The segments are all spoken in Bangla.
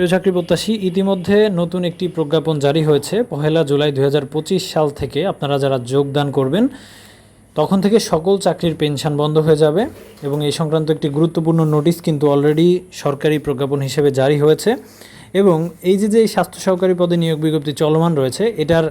প্রিয় চাকরি প্রত্যাশী, ইতিমধ্যে নতুন একটি প্রজ্ঞাপন জারি হয়েছে। পহেলা জুলাই দুই হাজার পঁচিশ সাল থেকে আপনারা যারা যোগদান করবেন, তখন থেকে সকল চাকরির পেনশন বন্ধ হয়ে যাবে এবং এই সংক্রান্ত একটি গুরুত্বপূর্ণ নোটিশ কিন্তু অলরেডি সরকারি প্রজ্ঞাপন হিসেবে জারি হয়েছে। এবং এই যে যে স্বাস্থ্য সহকারী পদে নিয়োগ বিজ্ঞপ্তি চলমান রয়েছে, এটার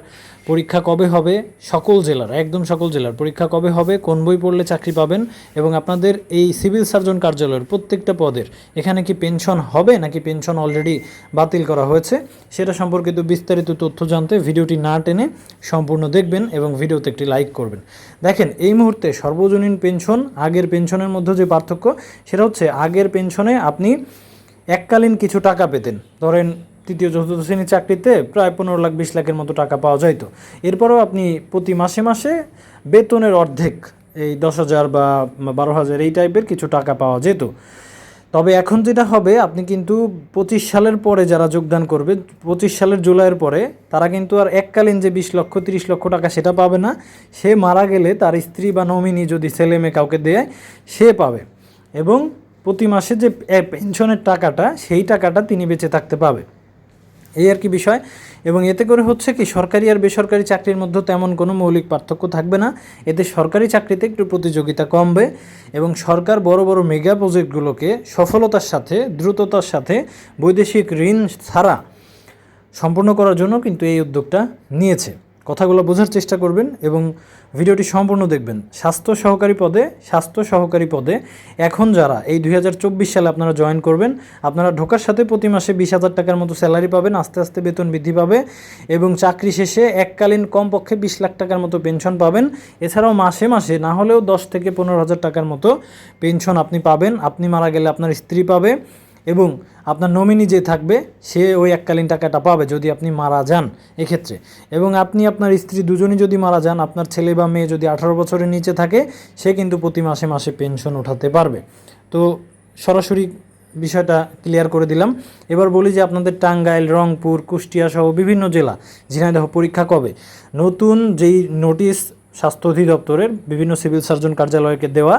পরীক্ষা কবে হবে? সকল জেলার, একদম সকল জেলার পরীক্ষা কবে হবে? কোন বই পড়লে চাকরি পাবেন? এবং আপনাদের এই সিভিল সার্জন কার্যালয়ের প্রত্যেকটা পদের, এখানে কি পেনশন হবে? নাকি পেনশন অলরেডি বাতিল করা হয়েছে? সেটা সম্পর্কিত বিস্তারিত তথ্য জানতে ভিডিওটি না টেনে সম্পূর্ণ দেখবেন এবং ভিডিওতে একটি লাইক করবেন। দেখেন, এই মুহূর্তে সর্বজনীন পেনশন, আগের পেনশনের মধ্যে যে পার্থক্য, সেটা হচ্ছে আগের পেনশনে আপনি এককালীন কিছু টাকা পেতেন। ধরেন তৃতীয়, চতুর্থ শ্রেণির চাকরিতে প্রায় পনেরো লাখ, বিশ লাখের মতো টাকা পাওয়া যাইতো। এরপরেও আপনি প্রতি মাসে মাসে বেতনের অর্ধেক, এই দশ হাজার বা বারো হাজার এই টাইপের কিছু টাকা পাওয়া যেত। তবে এখন যেটা হবে, আপনি কিন্তু পঁচিশ সালের পরে যারা যোগদান করবে, পঁচিশ সালের জুলাইয়ের পরে তারা কিন্তু আর এককালীন যে বিশ লক্ষ, তিরিশ লক্ষ টাকা সেটা পাবে না। সে মারা গেলে তার স্ত্রী বা নমিনি যদি ছেলে মেয়ে কাউকে দেয়, সে পাবে। এবং প্রতি মাসে যে পেনশনের টাকাটা, সেই টাকাটা তিনি বেঁচে থাকতে পাবে। এই আর কি বিষয়। এবং এতে করে হচ্ছে কি, সরকারি আর বেসরকারি চাকরির মধ্যে তেমন কোনো মৌলিক পার্থক্য থাকবে না। এতে সরকারি চাকরিতে একটু প্রতিযোগিতা কমবে এবং সরকার বড় বড় মেগা প্রজেক্টগুলোকে সফলতার সাথে, দ্রুততার সাথে বৈদেশিক ঋণ ছাড়া সম্পূর্ণ করার জন্য কিন্তু এই উদ্যোগটা নিয়েছে। কথাগুলো বোঝার চেষ্টা করবেন এবং ভিডিওটি সম্পূর্ণ দেখবেন। স্বাস্থ্য সহকারী পদে, স্বাস্থ্য সহকারী পদে এখন যারা এই দুই হাজার চব্বিশ সালে আপনারা জয়েন করবেন, আপনারা ঢোকার সাথে প্রতি মাসে বিশ হাজার টাকার মতো স্যালারি পাবেন, আস্তে আস্তে বেতন বৃদ্ধি পাবে এবং চাকরি শেষে এককালীন কমপক্ষে বিশ লাখ টাকার মতো পেনশন পাবেন। এছাড়াও মাসে মাসে না হলেও দশ থেকে পনেরো হাজার টাকার মতো পেনশন আপনি পাবেন। আপনি মারা গেলে আপনার স্ত্রী পাবে। এবং আপনার নমিনি যে থাকবে, সে ওই এককালীন টাকাটা পাবে যদি আপনি মারা যান এক্ষেত্রে। এবং আপনি আপনার স্ত্রী দুজনই যদি মারা যান, আপনার ছেলে বা মেয়ে যদি আঠারো বছরের নিচে থাকে, সে কিন্তু প্রতি মাসে মাসে পেনশন উঠাতে পারবে। তো সরাসরি বিষয়টা ক্লিয়ার করে দিলাম। এবার বলি যে আপনাদের টাঙ্গাইল, রংপুর কুষ্টিয়া সহ বিভিন্ন জেলা ঝিনাইদহ পরীক্ষা কবে? নতুন যেই নোটিশ স্বাস্থ্য অধিদপ্তরের বিভিন্ন সিভিল সার্জন কার্যালয়কে দেওয়া,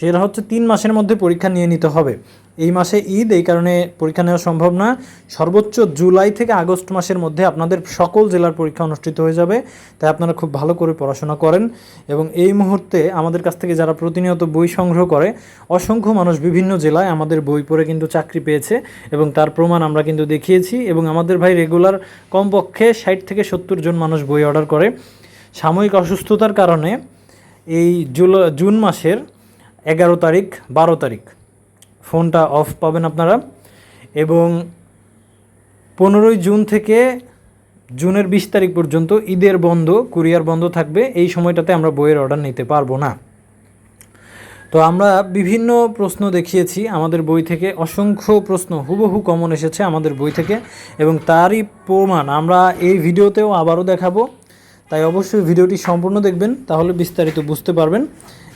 সেটা হচ্ছে তিন মাসের মধ্যে পরীক্ষা নিয়ে নিতে হবে। এই মাসে ঈদ, এই কারণে পরীক্ষা নেওয়া সম্ভব না। সর্বোচ্চ জুলাই থেকে আগস্ট মাসের মধ্যে আপনাদের সকল জেলার পরীক্ষা অনুষ্ঠিত হয়ে যাবে। তাই আপনারা খুব ভালো করে পড়াশোনা করেন এবং এই মুহূর্তে আমাদের কাছ থেকে যারা প্রতিনিয়ত বই সংগ্রহ করে, অসংখ্য মানুষ বিভিন্ন জেলায় আমাদের বই পড়ে কিন্তু চাকরি পেয়েছে এবং তার প্রমাণ আমরা কিন্তু দেখিয়েছি এবং আমাদের ভাই রেগুলার কমপক্ষে ষাট থেকে সত্তর জন মানুষ বই অর্ডার করে। সাময়িক অসুস্থতার কারণে এই জুন মাসের এগারো তারিখ, বারো তারিখ। ফোনটা অফ পাবেন আপনারা। এবং পনেরোই জুন থেকে জুনের বিশ তারিখ পর্যন্ত ঈদের বন্ধ, কুরিয়ার বন্ধ থাকবে। এই সময়টাতে আমরা বইয়ের অর্ডার নিতে পারব না। তো আমরা বিভিন্ন প্রশ্ন দেখিয়েছি। আমাদের বই থেকে অসংখ্য প্রশ্ন, হুবহু কমন এসেছে আমাদের বই থেকে। এবং তারই প্রমাণ আমরা এই ভিডিওতেও আবারও দেখাবো। তাই অবশ্যই ভিডিওটি সম্পূর্ণ দেখবেন, তাহলে বিস্তারিত বুঝতে পারবেন।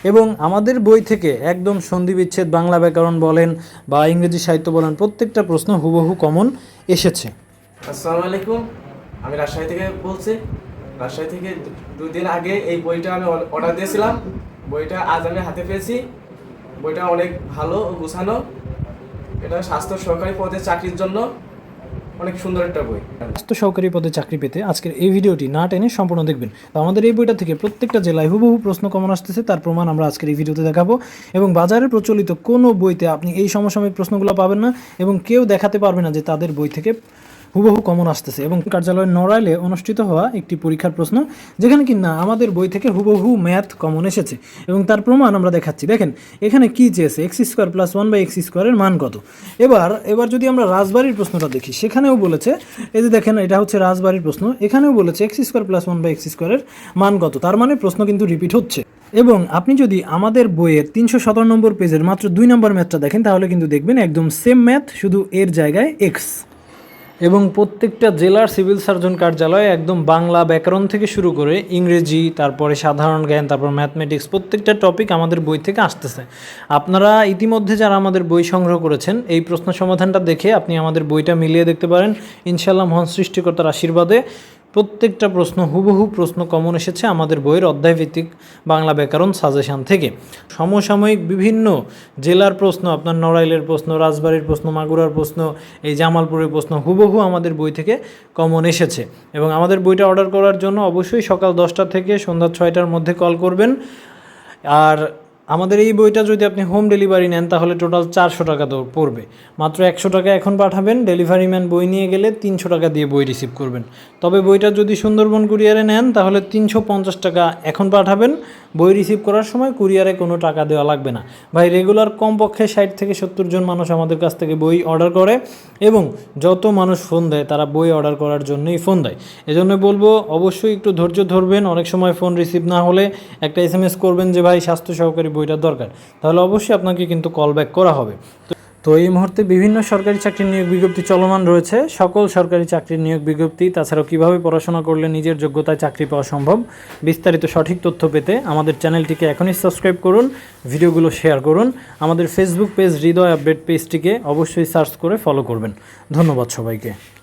এবং আমাদের বই থেকে একদম সন্ধি বিচ্ছেদ, বাংলা ব্যাকরণ বলেন বা ইংরেজি সাহিত্য বলেন, প্রত্যেকটা প্রশ্ন হুবহু কমন এসেছে। আসসালামু আলাইকুম। আমি রাজশাহী থেকে বলছি। রাজশাহী থেকে দু- দুই দিন আগে এই বইটা আমি অর্ডার দিয়েছিলাম। বইটা আজ আমি হাতে পেয়েছি। বইটা অনেক ভালো, গুছানো। এটা স্বাস্থ্য সহকারী পদে চাকরির জন্য। অনেক সুন্দর একটা বই। স্বাস্থ্য সহকারী পদে চাকরি পেতে আজকের এই ভিডিওটি না টেনে সম্পূর্ণ দেখবেন। তো আমাদের এই বইটা থেকে প্রত্যেকটা জেলায় হুবহু প্রশ্ন কমন আসতেছে, তার প্রমাণ আমরা আজকের এই ভিডিওতে দেখাবো। এবং বাজারে প্রচলিত কোনো বইতে আপনি এই সমসাময়িক প্রশ্নগুলো পাবেন না এবং কেউ দেখাতে পারবে না যে তাদের বই থেকে হুবহু কমন আসতেছে এবং কার্যালয়ের নড়াইলে অনুষ্ঠিত হওয়া একটি পরীক্ষার প্রশ্ন, যেখানে কি না আমাদের বই থেকে হুবহু ম্যাথ কমন এসেছে এবং তার প্রমাণ আমরা দেখাচ্ছি। দেখেন, এখানে কি চেয়েছে? X square plus one by x স্কোয়ারের মান কত? এবার এবার যদি আমরা রাজবাড়ির প্রশ্নটা দেখি, সেখানেও বলেছে, এই যে দেখেন, এটা হচ্ছে রাজবাড়ির প্রশ্ন, এখানেও বলেছে x square plus one by x স্কোয়ারের মান কত? তার মানে প্রশ্ন কিন্তু রিপিট হচ্ছে। এবং আপনি যদি আমাদের বইয়ের তিনশো সতেরো নম্বর পেজের মাত্র দুই নম্বর ম্যাথটা দেখেন, তাহলে কিন্তু দেখবেন একদম সেম ম্যাথ শুধু এর জায়গায় এক্স এবং প্রত্যেকটা জেলার সিভিল সার্জন কার্যালয়ে একদম বাংলা ব্যাকরণ থেকে শুরু করে ইংরেজি, তারপরে সাধারণ জ্ঞান, তারপর ম্যাথমেটিক্স, প্রত্যেকটা টপিক আমাদের বই থেকে আসতেছে। আপনারা ইতিমধ্যে যারা আমাদের বই সংগ্রহ করেছেন, এই প্রশ্ন সমাধানটা দেখে আপনি আমাদের বইটা মিলিয়ে দেখতে পারেন। ইনশাল্লাহ মহান সৃষ্টিকর্তার আশীর্বাদে প্রত্যেকটা প্রশ্ন, হুবহু প্রশ্ন কমন এসেছে আমাদের বইয়ের অধ্যায়ভিত্তিক বাংলা ব্যাকরণ সাজেশান থেকে। সমসাময়িক বিভিন্ন জেলার প্রশ্ন, আপনার নড়াইলের প্রশ্ন, রাজবাড়ির প্রশ্ন, মাগুরার প্রশ্ন, এই জামালপুরের প্রশ্ন, হুবহু আমাদের বই থেকে কমন এসেছে। এবং আমাদের বইটা অর্ডার করার জন্য অবশ্যই সকাল দশটা থেকে সন্ধ্যা ছয়টার মধ্যে কল করবেন। আর আমাদের এই বইটা যদি আপনি হোম ডেলিভারি নেন, তাহলে টোটাল চারশো টাকা পড়বে। মাত্র একশো টাকা এখন পাঠাবেন ডেলিভারি ম্যান বই নিয়ে গেলে তিনশো টাকা দিয়ে বই রিসিভ করবেন। তবে বইটা যদি সুন্দরবন কুরিয়ারে নেন, তাহলে তিনশো পঞ্চাশ টাকা এখন পাঠাবেন। বই রিসিভ করার সময় কুরিয়ারে কোনো টাকা দেওয়া লাগবে না। ভাই রেগুলার কমপক্ষে ষাট থেকে সত্তর জন মানুষ আমাদের কাছ থেকে বই অর্ডার করে এবং যত মানুষ ফোন দেয়, তারা বই অর্ডার করার জন্যই ফোন দেয়। এজন্য বলব, অবশ্যই একটু ধৈর্য ধরবেন। অনেক সময় ফোন রিসিভ না হলে একটা এস করবেন যে, ভাই, স্বাস্থ্য সহকারী বইটা দরকার। তাহলে অবশ্যই আপনাকে কিন্তু কল ব্যাক করা হবে। তো- এই মুহূর্তে বিভিন্ন সরকারি চাকরির নিয়োগ বিজ্ঞপ্তি চলমান রয়েছে। সকল সরকারি চাকরির নিয়োগ বিজ্ঞপ্তি, তাছাড়াও কীভাবে পড়াশোনা করলে নিজের যোগ্যতায় চাকরি পাওয়া সম্ভব, বিস্তারিত সঠিক তথ্য পেতে আমাদের চ্যানেলটিকে এখনই সাবস্ক্রাইব করুন, ভিডিওগুলো শেয়ার করুন। আমাদের ফেসবুক পেজ হৃদয় আপডেট পেজটিকে অবশ্যই সার্চ করে ফলো করবেন। ধন্যবাদ সবাইকে।